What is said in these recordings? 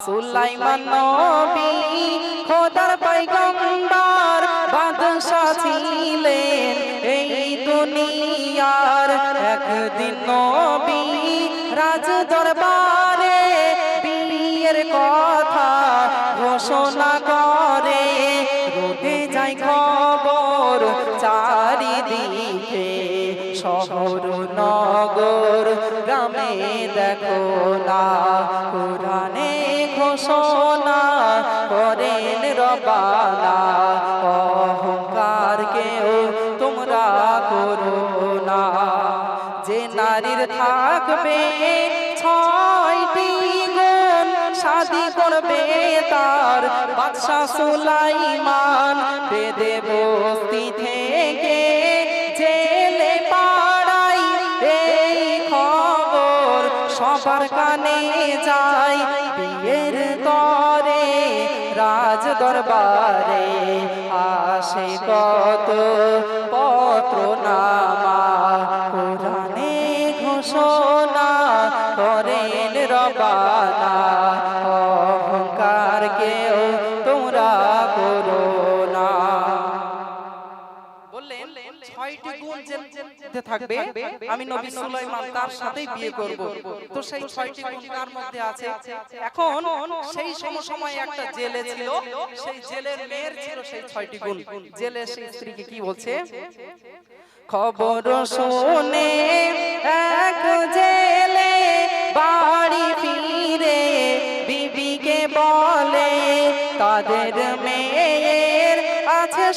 সুলাইমান নবী খোদার পয়গম্বর বাদশা ছিলেন এই দুনিয়ার একদিন নবী। করেন অহংকার কেউ তোমরা করো না। যে নারীর থাকবে ছয়টি গুণ শাদি করবে তার বাদশা সুলাইমান। দরবারে আসে কত পত্র নামা যে থাকবে আমি নবী সুলাইমান তার সাথেই বিয়ে করব। তো সেই ছয়টি গুণ তার মধ্যে আছে। এখন সেই সময় একটা জেলে ছিল। সেই জেলের মেয়ের ছিল সেই ছয়টি গুণ। জেলে সেই স্ত্রীকে কি বলছে? খবর শুনে এক জেলে বাড়ি ফিরে বিবিকে বলে তাদের আছে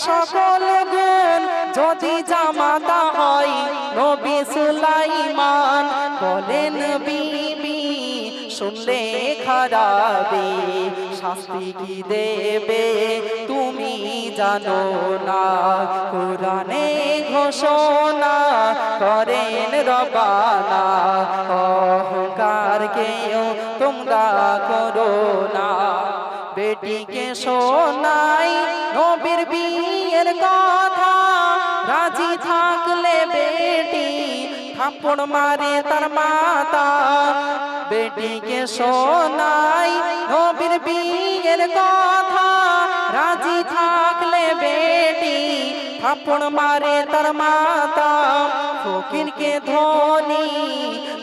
সকল গুণ যদি জামাতা হয় নবী সুলাইমান, বলেন বিবি, শুনলে খারাপে শাস্তি কি দেবে তুমি জানো না। কোরআনে ঘোষণা করেন রবানা অহংকার কেউ তোমরা করো না। বেটিকে শোনাই নবীর বিয়ের কথা। রাজি থাকলে বেটি থাপ্পড় মারে তার মাতা। বেটিকে শোনাই নবীর বিয়ের কথা। রাজি থাকলে বেটি থাপ্পড় মারে তার মাতা। ফকিরকে ধনী,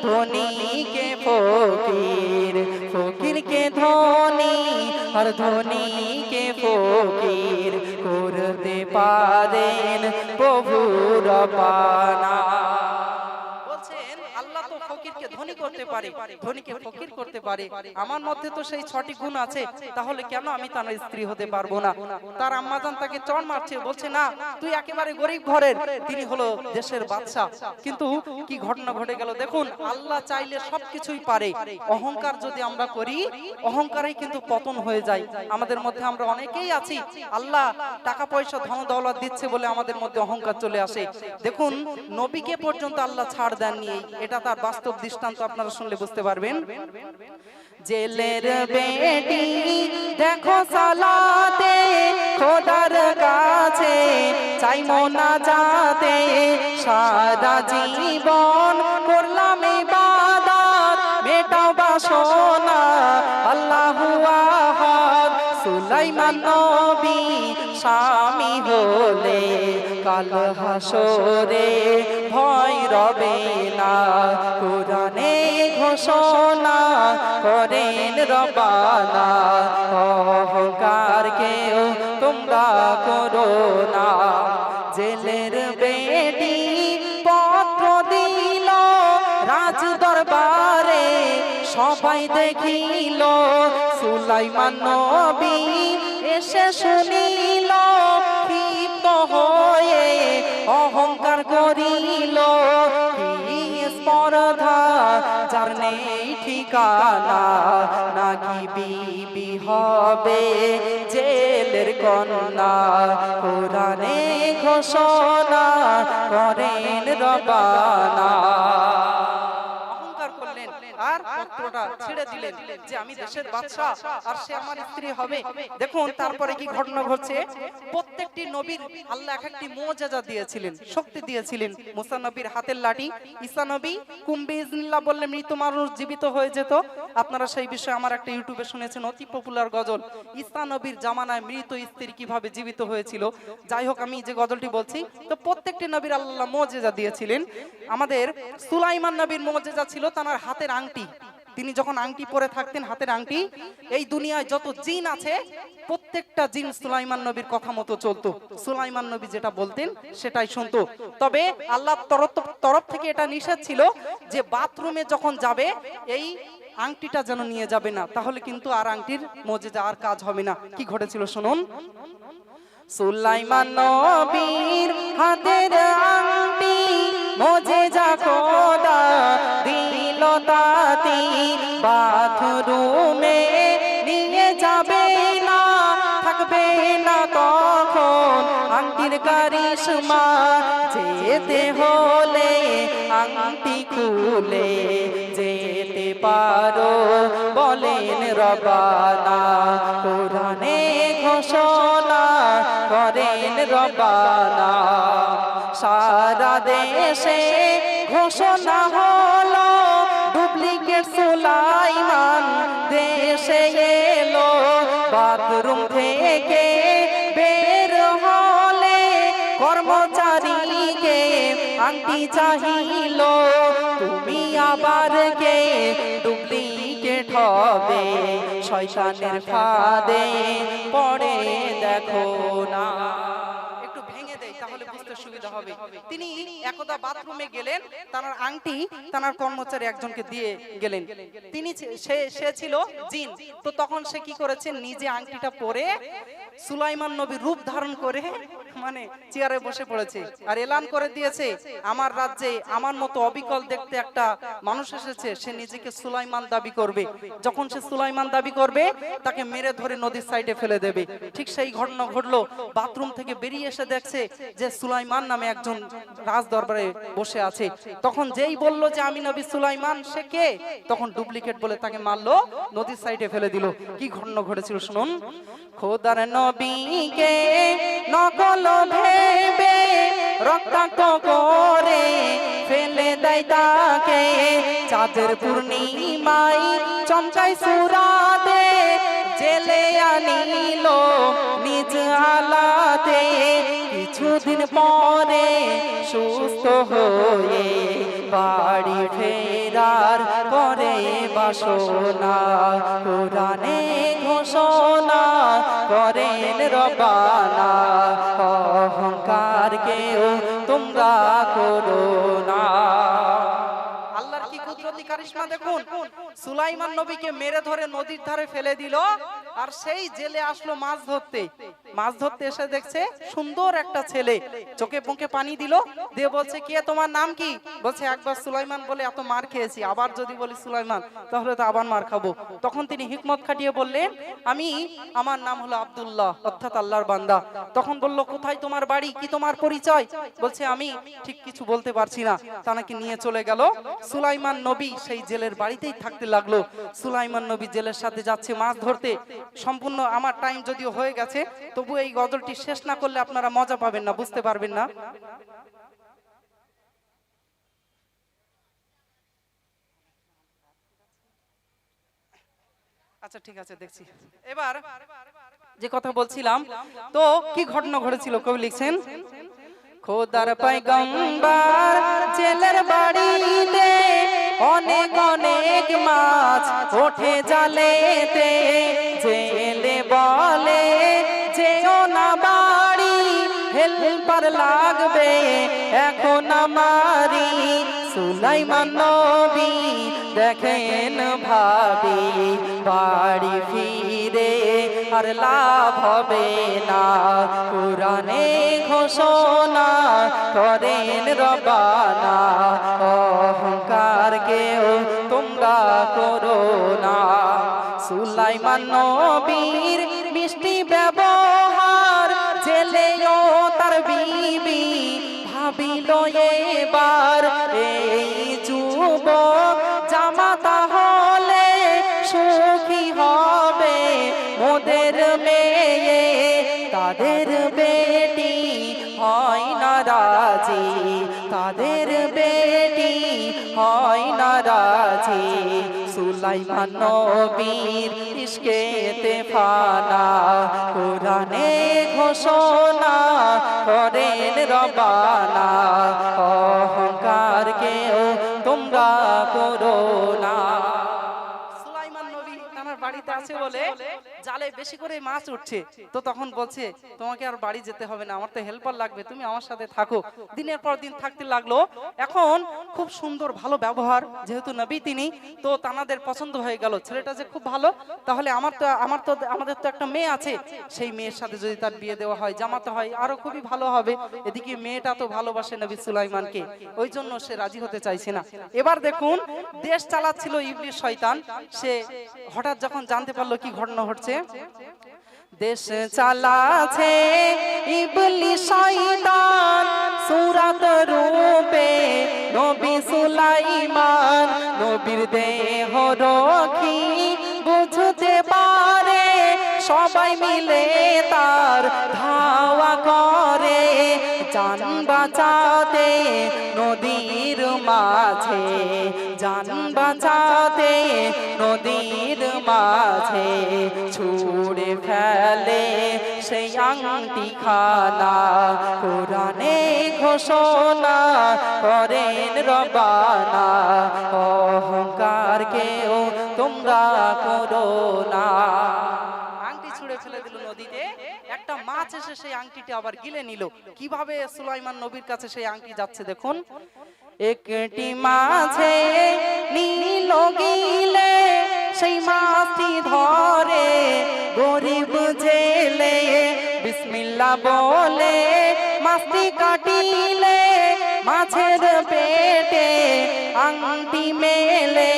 ধনীকে ফকির। ফকিরকে ধনী আর ধনীকে ফকির করতে পারেন প্রভুর পানা ধনী করতে পারে ধনীকে ফকির করতে পারে। আমার মধ্যে তো সেই ছটি গুণ আছে তাহলে কেন আমি তার স্ত্রী হতে পারব না? তার আম্মাজান তাকে চড় মারছে বলছে না তুই একেবারে গরিব ঘরের। তিনি হলো দেশের বাদশা কিন্তু কি ঘটনা ঘটে গেল? দেখুন আল্লাহ চাইলে সবকিছুই পারে। অহংকার যদি আমরা করি অহংকারেই কিন্তু পতন হয়ে যায়। আমাদের মধ্যে আমরা অনেকেই আছি। আল্লাহ টাকা পয়সা ধন দৌলত দিচ্ছে বলে আমাদের মধ্যে অহংকার চলে আসে। দেখুন নবীকে পর্যন্ত আল্লাহ ছাড় দেননি। এটা তার বাস্তব দৃষ্টান্ত। আপনারা শুনলে বুঝতে পারবেন। জেলের বেটি, দেখো সালাতে, খোদার কাছে চাই মোনা যাতে সারা জীবন করলাম ইবাদত, মেটাও বাসনা। সুলাইমান নবী স্বামী হলে কাল হাসরে ভয় রবে না। কোরআনে ঘোষণা করেন রবানা অহংকার কেউ তোমরা করো না। জেলের বেটি পত্র দিল, রাজ দরবারে সবাই দেখিল সুলাইমান নবী এসে শুনিল, ক্ষিপ্ত হয়ে অহংকার করিল। স্পর্ধা যার নেই ঠিকানা, নাকি বিবি হবে জেলের কন্যা? কোরআনে ঘোষণা করেন রবানা। পাত্রটা ছেড়ে দিলেন যে আমি দেশের বাদশা আর সে আমার স্ত্রী হবে। দেখুন, তারপরে কি ঘটনা ঘটছে? প্রত্যেকটি নবীর আল্লাহ এক একটি মোজাজা দিয়েছিলেন, শক্তি দিয়েছিলেন। মুসা নবীর হাতের লাঠি, ঈসা নবী কুম্বি ইজনিল্লাহ বললে মৃত মানুষ জীবিত হয়ে যেত। আপনারা সেই বিষয়ে আমার একটা ইউটিউবে শুনেছেন, অতি পপুলার গজল। ঈসা নবীর জামানায় মৃত স্ত্রী কীভাবে জীবিত হয়েছিল? যাই হোক, আমি যে গজলটি বলছি, তো প্রত্যেকটি নবীর আল্লাহ মোজেজা দিয়েছিলেন। আমাদের সুলাইমান নবীর মোজেজা ছিল তার হাতের আংটি। তিনি যখন আংটি পরে থাকতেন, হাতের আংটি, এই দুনিয়ায় যত জিন আছে, প্রত্যেকটা জিন সুলাইমান নবীর কথা মতো চলতো। সুলাইমান নবী যেটা বলতেন, সেটাই শুনতো। তবে আল্লাহ তরফ থেকে এটা নিষেধ ছিল যে বাথরুমে যখন যাবে, এই আংটিটা যেন নিয়ে যাবে না। তাহলে কিন্তু আর আংটির মজে যাওয়ার কাজ হবে না। কি ঘটেছিল শুনুন? সুলাইমান নবীর হাতের আংটি মজে যা খোদা তাতি বাথরুমে নিয়ে যাবে না, থাকবে না তখন আংটির কারিশমা যেতে হলে আংটি খুলে যেতে পারো, বলেন রবানা। কোরআনে ঘোষণা করেন রবানা। সারা দেশে ঘোষণা হলো ডুপ্লিকেট সুলাইমান, দেশে এলো, বাথরুম থেকে বের হলে কর্মচারীকে আংটি চাহিল, তুমি আবার কে? ডুপ্লিকেট হবে শয়তানের ফাঁদে, পড়ে দেখো না। বুঝতে সুবিধা হবে। তিনি একদা বাথরুমে গেলেন তার আংটি তার কর্মচারী একজনকে দিয়ে গেলেন। তিনি সে ছিল জিন। তো তখন সে কি করেছে? নিজে আংটিটা পরে সুলাইমান নবী রূপ ধারণ করে মানে চেয়ারে বসে পড়েছে। আর এলান করে দিয়েছে আমার রাজ্যে আমার মতো অবিকল দেখতে একটা মানুষ এসেছে সে নিজেকে সুলাইমান দাবি করবে। যখন সে সুলাইমান দাবি করবে তাকে মেরে ধরে নদীর সাইডে ফেলে দেবে। ঠিক সেই ঘটনা ঘটলো। বাথরুম থেকে বেরিয়ে এসে দেখছে যে সুলাইমান নামে একজন রাজ দরবারে বসে আছে। তখন যেই বলল যে আমি নবী সুলাইমান, সে কে? তখন ডুপ্লিকেট বলে তাকে মারলো, নদীর সাইডে ফেলে দিল। কি ঘটনা ঘটেছিল শুনুন? খোদার নবীকে নকল ভেবে রক্তাক্ত করে ফেলে দেয় তাকে। চাঁদের পূর্ণিমাই চমকাই সুরাতে জেলে আনিল, নিজ আলাতে কিছুদিন পরে সুস্থ হয়ে বাড়ি ফেরার করে বাসনা, কোরআনে ঘোষণা করেন রবানা। অহংকার কেউ তোমরা করো কারিশমা দেখুন, সুলাইমান নবীকে মেরে ধরে নদীর ধারে ফেলে দিল, আর সেই জেলে আসলো মাছ ধরতে। মাছ ধরতে এসে দেখছে সুন্দর একটা ছেলে, চোখে মুখে পানি দিল, দিয়ে বলছে, কে তোমার নাম কি? বলছে, একবার সুলাইমান বলে এত মার খেয়েছি, আবার যদি বলি সুলাইমান, তাহলে তো আবার মার খাব। তখন তিনি হিকমত খাটিয়ে বললেন, আমি, আমার নাম হলো আব্দুল্লাহ, অর্থাৎ আল্লাহর বান্দা। তখন বলল, কোথায় তোমার বাড়ি? কি তোমার পরিচয়? বলছে, আমি ঠিক কিছু বলতে পারছি না। তা নাকি নিয়ে চলে গেল। সুলাইমান নবী সেই জেলের বাড়িতেই থাকতে লাগল। সুলাইমান নবী জেলের সাথে যাচ্ছে মাছ ধরতে। সম্পূর্ণ আমার টাইম যদিও হয়ে গেছে, তবু এই গজলটি শেষ না করলে আপনারা মজা পাবেন না, বুঝতে পারবেন না। আচ্ছা ঠিক আছে, দেখছি। এবার যে কথা বলছিলাম, তো কি ঘটনা ঘটেছিল কবি লিখছেন? খোদার পাইগম্বার জেলের বাড়িতে অনেক অনেক মাছ ওঠে জালেতে। জেলে বলে, যেও না বাড়ি, হেল্পার লাগবে, এখন আমারি সুলাইমান নবী দেখেন ভাবি, বাড়ি ফিরে আর লাভ হবে না। কোরআনে ঘোষণা করেন রবানা অহংকার কেউ তোমরা করো না। সুলাইমান নবীর মিষ্টি ব্যবহার ভাবিল এবার এই যুব জামাতা হলে সুখী হবে মোদের মেয়ে। তাদের বেটি হয় না রাজি, তাদের বেটি হয় না রাজি। সুলাইমান নবীর ইশকেতে ফানা, কোরআন ঘোষণা করেন রবানা। অহংকার কেউ তোমরা করো না। সুলাইমান নবী তার বাড়িতে আছে বলে জালে বেশি করে মাছ উঠছে, তো তখন বলছে, তোমাকে আর বাড়ি যেতে হবে না, আমার তো হেল্পার লাগবে, তুমি আমার সাথে থাকো। দিনের পর দিন থাকতে লাগল। এখন খুব সুন্দর, ভালো ব্যবহার, যেহেতু নবী তিনি, তো তানাদের পছন্দ হয়ে গেল। ছেলেটা যে খুব ভালো, তাহলে আমার তো আমার তো, আমাদের তো একটা মেয়ে আছে। সেই মেয়ের সাথে যদি তার বিয়ে দেওয়া হয়, জামাতে হয়, আরও খুবই ভালো হবে। এদিকে মেয়েটা তো ভালোবাসে নবী সুলাইমানকে, ওই জন্য সে রাজি হতে চাইছে না। এবার দেখুন, দেশ চালাচ্ছিল ইবলিশ শয়তান। সে হঠাৎ যখন জানতে পারল কি ঘটনা ঘটছে দেশ চালাছে ইবলি শয়তান, সুরাত রূপে নবী সুলাইমান, নবীর দেহ রক্ষী বুঝতে পারে, সবাই মিলে তার ধাওয়া করে। জান বাঁচাতে নদীর মাঝে জান বাঁচাতে নদীর মাঝে ছুড়ে ফেলে সেই আংটি খানা কোরআনে ঘোষণা করেন রবানা অহংকার কেউ তোমরা করো না। আংটি ছুঁড়ে দিল নদীতে। একটা মাছ এসে সেই আংটিটি আবার গিলে নিল। কীভাবে সুলাইমান নবীর কাছে সেই আংটি যাচ্ছে দেখুন। একটি মাঝে নীল গিলে সেই মাছটি ধরে গরিব জেলে বিসমিল্লা বলে মাছটি কাটিলে মাছের পেটে আংটি মেলে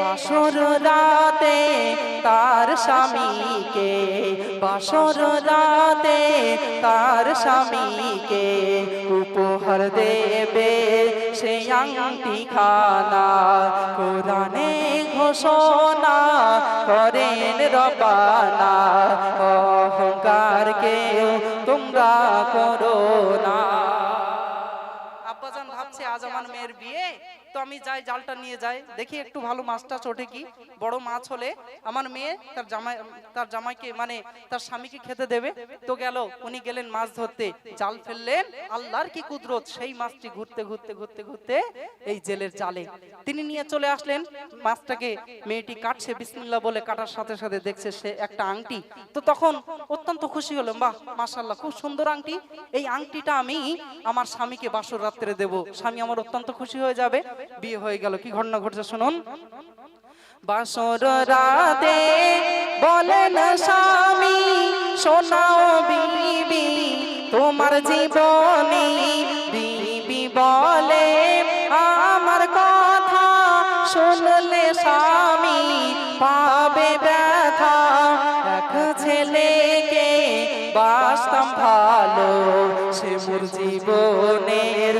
বাসর রাতে তার স্বামীকে বাসর রাতে তার স্বামীকে উপহার দেবে সেই আংটি খানা কোরআনে ঘোষণা করেন রবানা। অহংকার কেউ তোমরা করো না। আব্বাজান ভাবছে আজ আমার মেয়ের বিয়ে তো আমি যাই, জালটা নিয়ে যাই। দেখি একটু ভালো মাছটা চটে কি? বড় মাছ হলে আমার মেয়ে তার জামাই, তার জামাইকে মানে তার স্বামীকে খেতে দেবে। তো গেল, উনি গেলেন মাছ ধরতে। জাল ফেললেন, আল্লাহর কি কুদরত? সেই মাছটি ঘুরতে ঘুরতে ঘুরতে ঘুরতে এই জেলের জালে। তিনি নিয়ে চলে আসলেন। মাছটাকে মেয়েটি কাটছে, বিসমিল্লাহ বলে কাটার সাথে সাথে দেখছে সে একটা আংটি। তো তখন অত্যন্ত খুশি হলাম, বাহ মাশাল্লাহ খুব সুন্দর আংটি। এই আংটিটা আমি আমার স্বামীকে বাসর রাত্রে দেব। স্বামী আমার অত্যন্ত খুশি হয়ে যাবে। বিয়ে হয়ে গেল কি ঘটনা ঘটছে শুনুন? বাসর রাতে বলেন স্বামী শোনাও বিবি তোমার জীবনে বিবি বলে আমার কথা শুনলে স্বামী পাবে ব্যথা। এক ছেলেকে বাসতাম ভালো সে মোর জীবনের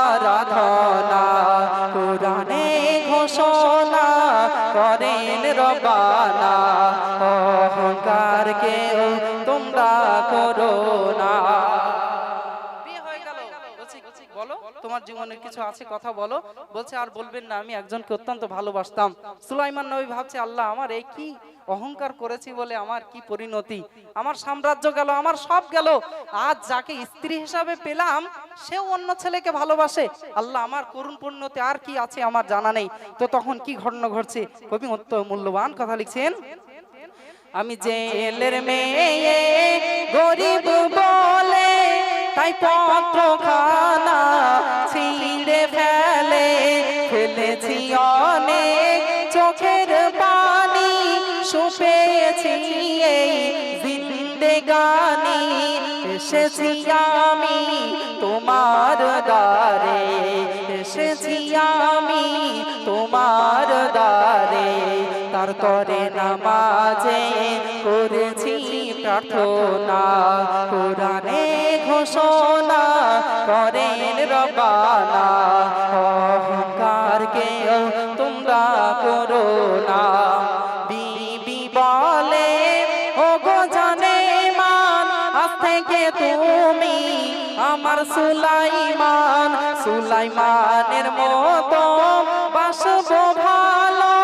আরাধনা। কোরআনে জীবনের কিছু আছে, কথা বলো। বলছে, আর বলবেন না, আমি একজনকে অত্যন্ত ভালোবাসতাম। সুলাইমান নবী ভাবছে, আল্লাহ, আমার এই কি অহংকার করেছি বলে আমার কি পরিণতি? আমার সাম্রাজ্য গেল, আমার সব গেল। আজ যাকে স্ত্রী হিসাবে পেলাম, সেও অন্য ছেলেকে ভালোবাসে। আল্লাহ, আমার করুণ পূর্ণতে আর কি আছে আমার জানা নেই। তো তখন কি ঘটনা ঘটছে? কবি অত্য মূল্যবান কথা লিখছেন, আমি জেলের মেয়ে, গরিব বলে, তাই পত্র খানা ছিঁড়ে ফেলে ফেলেছি অনেক চোখের পানি সুপেছি এই জিন্দেগানি এসেছি আমি তোমার দ্বারে, এসেছি আমি তোমার দ্বারে। তার তরে নামাজে করেছি প্রার্থনা, কোরআনে ঘোষণা করেন রবানা সুলাইমানের মতো বাসবো ভালো।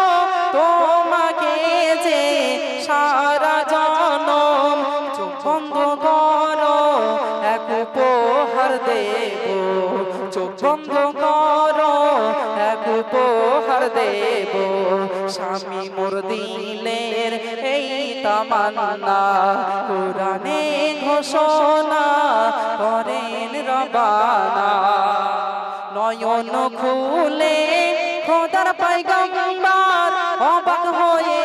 তোমাকে যে সারা জনম বন্ধ করো, এক উপহার দেব। চোখ বন্ধ করো, এক উপহার দেব। স্বামী মোর দিলের এই তামান্না, কোরআনে ঘোষণা করেন রবানা। নয়ন খুলে খোদার পাইগম্বার অবাক হয়ে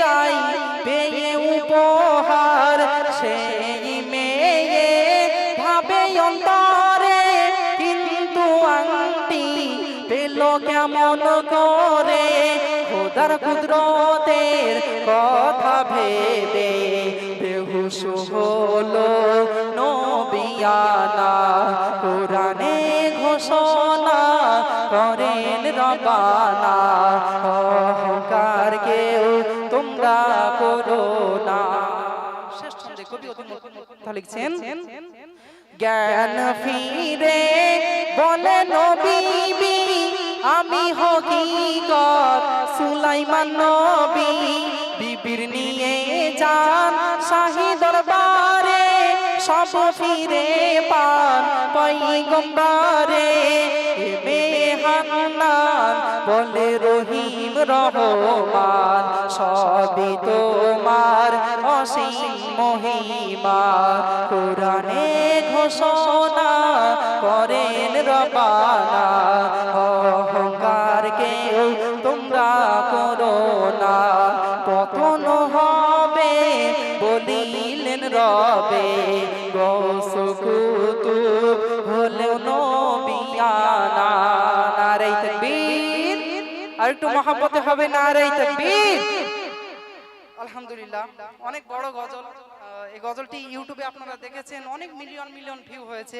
যাই, পেয়ে উপহার সেই মেয়ে ভাবে অন্তরে, কিন্তু আংটি পেল কেমন করে? খোদার কুদরতের কথা ভেবে বেহুশ হলো নবিয়ানা কোরআনে ঘোষণা করেন রবানা। অহংকার কেউ তোমরা করো না। লিখছেন, জ্ঞান ফিরে বলে নবীবি আমি হকিকত সুলাইমান নবী, বিবির নিয়ে যান শাহী দরবারে। সব ফিরে পান পৈগম্বরে এমে হান্নান বলে, রহিম রহমান, সবই তোমার অসীম মহিমা। কোরআনে ঘোষণা একটু মহাব্বতে হবে না রে তাকবীর? আলহামদুলিল্লাহ, অনেক বড় গজল। এই গজলটি ইউটিউবে আপনারা দেখেছেন, অনেক মিলিয়ন মিলিয়ন ভিউ হয়েছে।